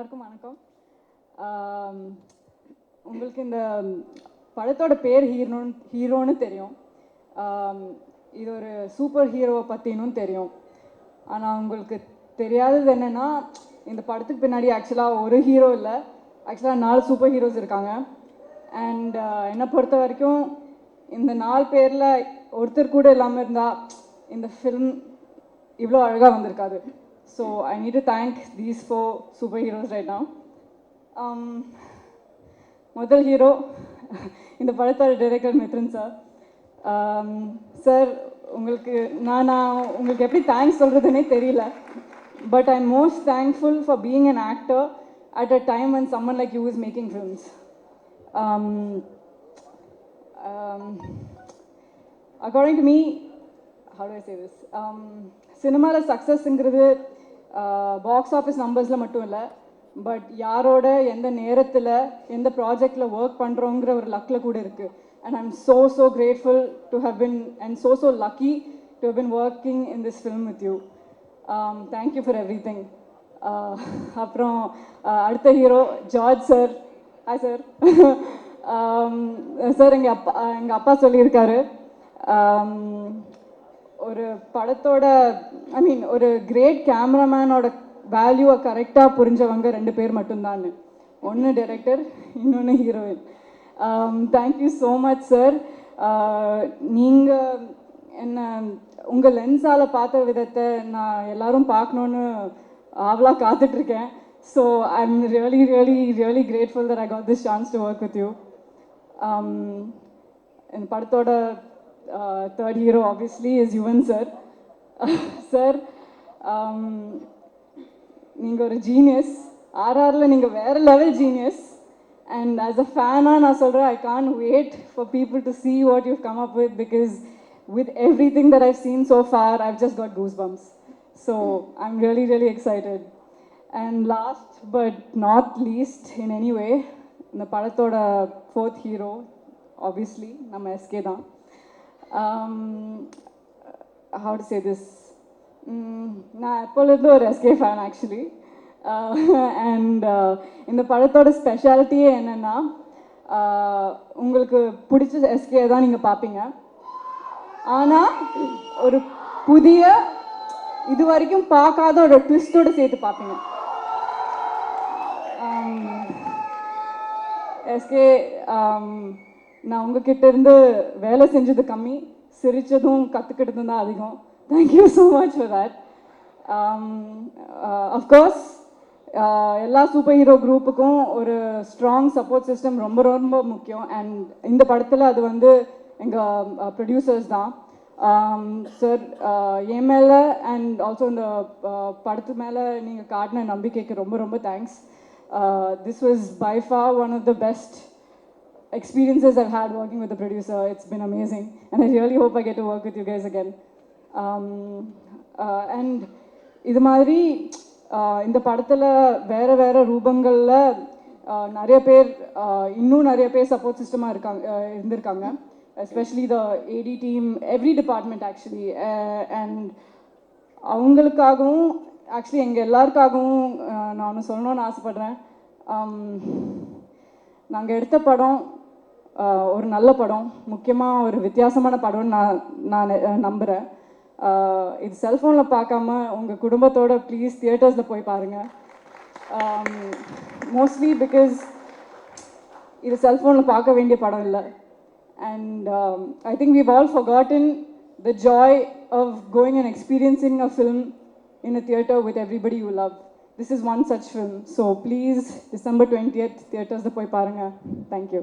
எல்லாருக்கும் வணக்கம். உங்களுக்கு இந்த படத்தோட பேர் ஹீரோன்னு ஹீரோன்னு தெரியும். இது ஒரு சூப்பர் ஹீரோவை பற்றினும் தெரியும். ஆனால் உங்களுக்கு தெரியாதது என்னென்னா இந்த படத்துக்கு பின்னாடி ஆக்சுவலாக ஒரு ஹீரோ இல்லை. ஆக்சுவலாக நாலு சூப்பர் ஹீரோஸ் இருக்காங்க. அண்ட் என்னை பொறுத்த வரைக்கும் இந்த நாலு பேரில் ஒருத்தர் கூட இல்லாமல் இருந்தால் இந்த ஃபிலிம் இவ்வளோ அழகாக வந்திருக்காது. So I need to thank these four superheroes right now. Um, முதல் ஹீரோ இந்த படத்தோட director Mithran sir sir um, உங்களுக்கு நான் நான் உங்களுக்கு எப்படி தேங்க்ஸ் சொல்கிறதுனே தெரியல. But I am most thankful for being an actor at a time and someone like you is making films according to me how me how சினிமாவில் um, சக்ஸஸ்ங்கிறது box office நம்பர்ஸில் மட்டும் இல்லை பட் யாரோட எந்த நேரத்தில் எந்த ப்ராஜெக்டில் ஒர்க் பண்ணுறோங்கிற ஒரு லக்கில் கூட இருக்குது and I'm so so grateful to have been and so so lucky to have been working in this film with you thank you for everything அப்புறம் uh, அடுத்த hero George sir hi sir sir எங்கள் அப்பா எங்கள் அப்பா சொல்லியிருக்காரு. Um, ஒரு படத்தோட ஐ மீன் ஒரு கிரேட் கேமராமேனோட வேல்யூவை கரெக்டாக புரிஞ்சவங்க ரெண்டு பேர் மட்டும்தான் ஒன்று டைரக்டர் இன்னொன்று heroine thank you so much sir நீங்கள் என்ன உங்கள் லென்ஸால் பார்த்த விதத்தை நான் எல்லாரும் பார்க்கணுன்னு ஆவலாக காத்துட்ருக்கேன். So I am really really really grateful that I got this chance to work with you இந்த படத்தோட third hero obviously is Yuvan sir sir நீங்கள் ஒரு ஜீனியஸ் ஆர்ஆரில் நீங்கள் வேறு level genius and as a ஃபேனாக நான் சொல்கிறேன் I can't wait for people to see what you come up with because with everything that I've seen so far I've just got goosebumps so I am really really excited and last but not least in any way இந்த படத்தோட fourth hero obviously நம்ம எஸ்கே தான். How to say this நான் எப்போலேருந்து ஒரு SK fan actually and இந்த படத்தோட ஸ்பெஷாலிட்டியே என்னென்னா uh, உங்களுக்கு பிடிச்ச எஸ்கே தான் நீங்கள் பார்ப்பீங்க ஆனால் ஒரு புதிய இது வரைக்கும் பார்க்காத ஒரு ட்விஸ்டோடு சேர்த்து பார்ப்பீங்க எஸ்கே um, நான் உங்ககிட்ட இருந்து வேலை செஞ்சது கம்மி சிரித்ததும் கற்றுக்கிட்டதும் தான் அதிகம். Thank you so much for that of course எல்லா சூப்பர் ஹீரோ குரூப்புக்கும் ஒரு ஸ்ட்ராங் சப்போர்ட் சிஸ்டம் ரொம்ப ரொம்ப முக்கியம். அண்ட் இந்த படத்தில் அது வந்து எங்கள் ப்ரொடியூசர்ஸ் uh, தான். Um, சார் uh, என் மேலே அண்ட் ஆல்சோ இந்த uh, படத்து மேலே நீங்கள் காட்டின நம்பிக்கைக்கு ரொம்ப ரொம்ப thanks this was by far one of the best experiences I've had working with the producer. It's been amazing. And I really hope I get to work with you guys again. Um, uh, and இது மாதிரி uh, இந்த படத்தில் வேறு வேறு ரூபங்களில் uh, நிறைய பேர் uh, இன்னும் நிறைய பேர் சப்போர்ட் சிஸ்டமாக இருக்காங்க இருந்திருக்காங்க especially the AD team every department actually and அவங்களுக்காகவும் actually எங்கள் எல்லாருக்காகவும் நான் ஒன்று சொல்லணும்னு ஆசைப்பட்றேன் um, நாங்கள் எடுத்த படம் ஒரு நல்ல படம் முக்கியமாக ஒரு வித்தியாசமான படம்னு நான் நான் நம்புகிறேன் இது செல்ஃபோனில் பார்க்காம உங்கள் குடும்பத்தோட ப்ளீஸ் தியேட்டர்ஸில் போய் பாருங்கள் மோஸ்ட்லி பிகாஸ் இது செல்ஃபோனில் பார்க்க வேண்டிய படம் இல்லை and I think we've all forgotten the joy of going and experiencing a film in a theatre with everybody you love this is one such film so please December twenty eighth தியேட்டர்ஸில் போய் பாருங்கள் thank you